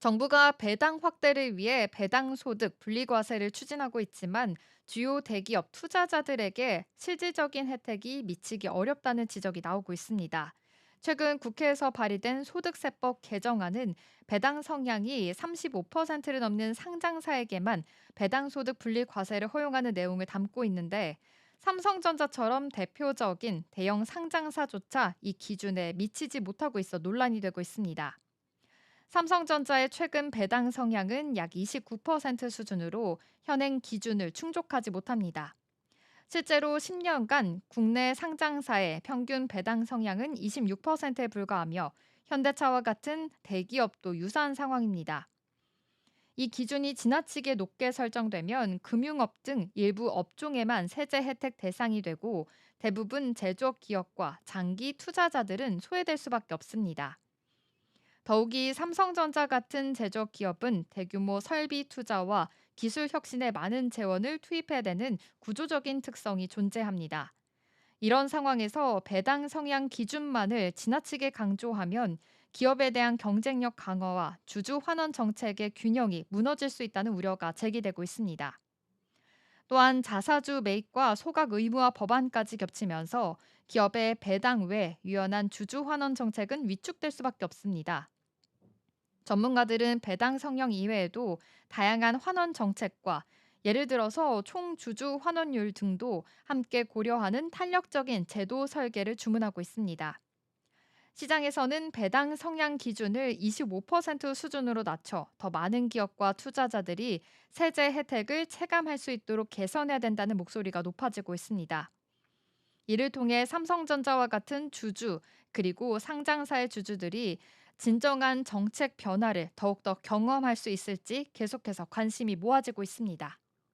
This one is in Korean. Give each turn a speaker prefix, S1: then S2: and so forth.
S1: 정부가 배당 확대를 위해 배당 소득 분리과세를 추진하고 있지만 주요 대기업 투자자들에게 실질적인 혜택이 미치기 어렵다는 지적이 나오고 있습니다. 최근 국회에서 발의된 소득세법 개정안은 배당 성향이 35%를 넘는 상장사에게만 배당 소득 분리 과세를 허용하는 내용을 담고 있는데 삼성전자처럼 대표적인 대형 상장사조차 이 기준에 미치지 못하고 있어 논란이 되고 있습니다. 삼성전자의 최근 배당 성향은 약 29% 수준으로 현행 기준을 충족하지 못합니다. 실제로 10년간 국내 상장사의 평균 배당 성향은 26%에 불과하며 현대차와 같은 대기업도 유사한 상황입니다. 이 기준이 지나치게 높게 설정되면 금융업 등 일부 업종에만 세제 혜택 대상이 되고 대부분 제조업 기업과 장기 투자자들은 소외될 수밖에 없습니다. 더욱이 삼성전자 같은 제조업 기업은 대규모 설비 투자와 기술 혁신에 많은 재원을 투입해야 되는 구조적인 특성이 존재합니다. 이런 상황에서 배당 성향 기준만을 지나치게 강조하면 기업에 대한 경쟁력 강화와 주주 환원 정책의 균형이 무너질 수 있다는 우려가 제기되고 있습니다. 또한 자사주 매입과 소각 의무화 법안까지 겹치면서 기업의 배당 외 유연한 주주 환원 정책은 위축될 수밖에 없습니다. 전문가들은 배당 성형 이외에도 다양한 환원 정책과 예를 들어서 총 주주 환원율 등도 함께 고려하는 탄력적인 제도 설계를 주문하고 있습니다. 시장에서는 배당 성향 기준을 25% 수준으로 낮춰 더 많은 기업과 투자자들이 세제 혜택을 체감할 수 있도록 개선해야 된다는 목소리가 높아지고 있습니다. 이를 통해 삼성전자와 같은 주주 그리고 상장사의 주주들이 진정한 정책 변화를 더욱더 경험할 수 있을지 계속해서 관심이 모아지고 있습니다.